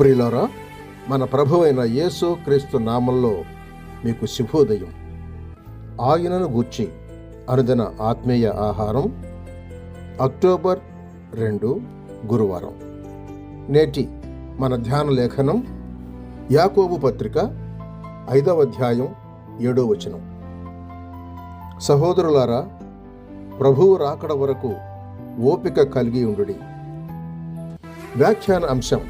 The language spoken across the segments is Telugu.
ప్రియులారా మన ప్రభు అయిన యేసు క్రీస్తు నామంలో మీకు శుభోదయం. ఆయనను గూర్చి అనుదిన ఆత్మీయ ఆహారం అక్టోబర్ రెండు గురువారం. నేటి మన ధ్యాన లేఖనం యాకోబు పత్రిక ఐదవ అధ్యాయం ఏడో వచనం. సహోదరులారా ప్రభువు రాకడ వరకు ఓపిక కలిగి ఉండుడి. వ్యాఖ్యాన అంశం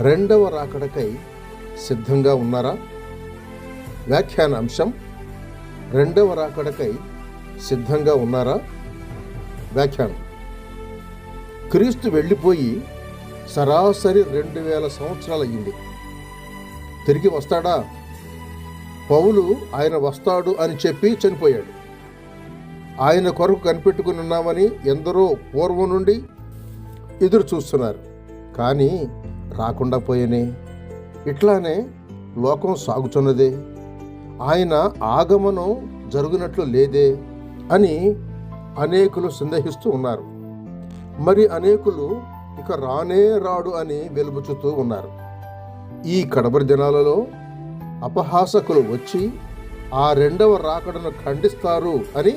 రెండవ రాకడకై సిద్ధంగా ఉన్నారా? వ్యాఖ్యాన అంశం రెండవ రాకడకై సిద్ధంగా ఉన్నారా? వ్యాఖ్యానం. క్రీస్తు వెళ్ళిపోయి సరాసరి రెండు వేల సంవత్సరాలు అయ్యింది. తిరిగి వస్తాడా? పౌలు ఆయన వస్తాడు అని చెప్పి చనిపోయాడు. ఆయన కొరకు కనిపెట్టుకుని ఉన్నామని ఎందరో పూర్వం నుండి ఎదురు చూస్తున్నారు. కానీ రాకుండా పోయేనే. ఇట్లానే లోకం సాగుతున్నదే ఆయన ఆగమనం జరుగునట్లు లేదే అని అనేకులు సందేహిస్తూ ఉన్నారు. మరి అనేకులు ఇక రానే రాడు అని వెలుబుచుతూ ఉన్నారు. ఈ కడబరి దినాలలో అపహాసకులు వచ్చి ఆ రెండవ రాకడను ఖండిస్తారు అని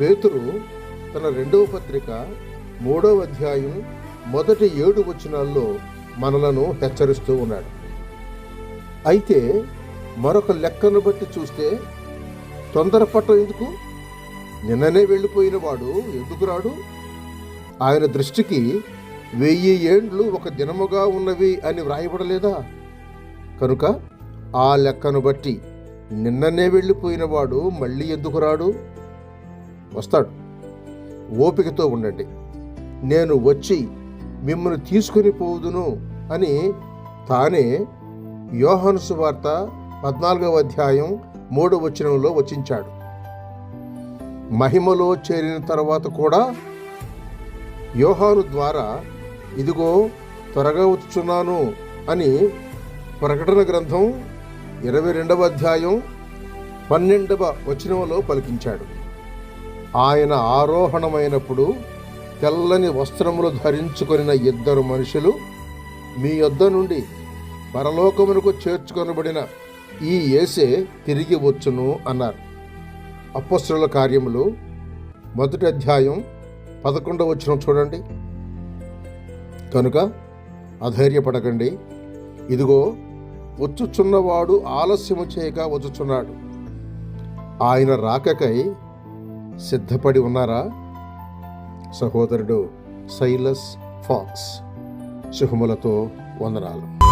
పేతురు తన రెండవ పత్రిక మూడవ అధ్యాయం మొదటి ఏడు వచనాల్లో మనలను హెచ్చరిస్తూ ఉన్నాడు. అయితే మరొక లెక్కను బట్టి చూస్తే తొందరపడటం ఎందుకు? నిన్ననే వెళ్ళిపోయిన వాడు ఎందుకు రాడు? ఆయన దృష్టికి వెయ్యి ఏండ్లు ఒక దినముగా ఉన్నవి అని వ్రాయబడలేదా? కనుక ఆ లెక్కను బట్టి నిన్ననే వెళ్ళిపోయిన వాడు మళ్ళీ ఎందుకు రాడు? వస్తాడు. ఓపికతో ఉండండి. నేను వచ్చి మిమ్మల్ని తీసుకుని పోవుదును అని తానే యోహాను సువార్త పద్నాలుగవ అధ్యాయం మూడవ వచనంలో వచించాడు. మహిమలో చేరిన తర్వాత కూడా యోహాను ద్వారా ఇదిగో త్వరగా వచ్చున్నాను అని ప్రకటన గ్రంథం ఇరవై రెండవ అధ్యాయం పన్నెండవ వచనంలో పలికించాడు. ఆయన ఆరోహణమైనప్పుడు తెల్లని వస్త్రములు ధరించుకొనిన ఇద్దరు మనుషులు మీ యొద్ద నుండి పరలోకమునకు చేర్చుకొనబడిన ఈ యేసే తిరిగి వచ్చును అన్నారు. అపస్సుల కార్యములు మొదటి అధ్యాయం పదకొండవ వచ్చిన చూడండి. కనుక అధైర్యపడకండి. ఇదిగో వచ్చుచున్నవాడు ఆలస్యము చేయక వచ్చుచున్నాడు. ఆయన రాకకై సిద్ధపడి ఉన్నారా? సహోదరుడు సైలస్ ఫాక్స్. శుభములతో వందనాలు.